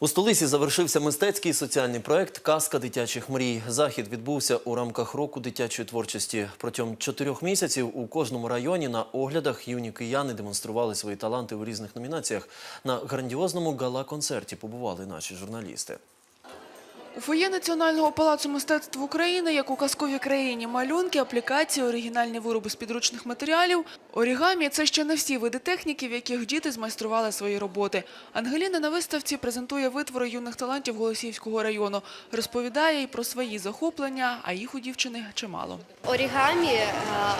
У столиці завершився мистецький соціальний проект Казка дитячих мрій. Захід відбувся у рамках року дитячої творчості. Протягом чотирьох місяців у кожному районі на оглядах юні кияни демонстрували свої таланти у різних номінаціях. На грандіозному гала-концерті побували наші журналісти. У фоє Національного палацу мистецтв України, як у казковій країні, малюнки, аплікації, оригінальні вироби з підручних матеріалів. Орігамі – це ще не всі види техніки, в яких діти змайстрували свої роботи. Ангеліна на виставці презентує витвори юних талантів Голосіївського району. Розповідає і про свої захоплення, а їх у дівчини чимало. орігамі, е,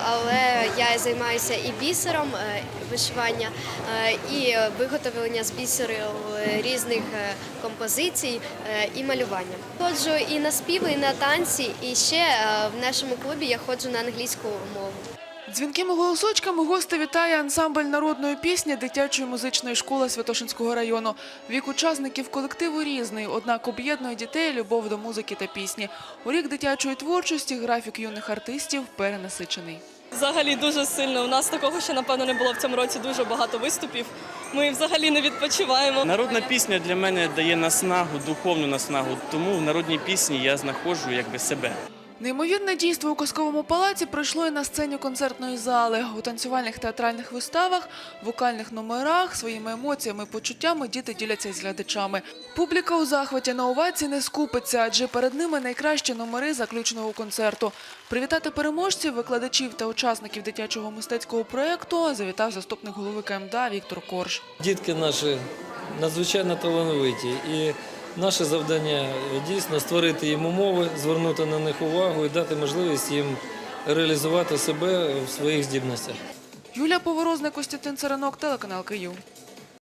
але я займаюся і бісером е, вишивання, е, і виготовлення з бісеру різних композицій і малювання. Ходжу і на співи, і на танці, і ще е, в нашому клубі я ходжу на англійську мову. Дзвінкими голосочками гости вітає ансамбль народної пісні дитячої музичної школи Святошинського району. Вік учасників колективу різний, однак об'єднує дітей любов до музики та пісні. У рік дитячої творчості графік юних артистів перенасичений. Взагалі дуже сильно. У нас такого ще напевно не було в цьому році дуже багато виступів. Ми взагалі не відпочиваємо. Народна пісня для мене дає наснагу, духовну наснагу. Тому в народній пісні я знаходжу якби себе. Неймовірне дійство у казковому палаці пройшло і на сцені концертної зали. У танцювальних театральних виставах, вокальних номерах своїми емоціями, почуттями діти діляться з глядачами. Публіка у захваті на овації не скупиться, адже перед ними найкращі номери заключного концерту. Привітати переможців, викладачів та учасників дитячого мистецького проєкту завітав заступник голови КМДА Віктор Корж. Дітки наші надзвичайно талановиті, і наше завдання дійсно створити їм умови, звернути на них увагу і дати можливість їм реалізувати себе в своїх здібностях. Юлія Поворозник, Костянтин Царинок, телеканал Київ.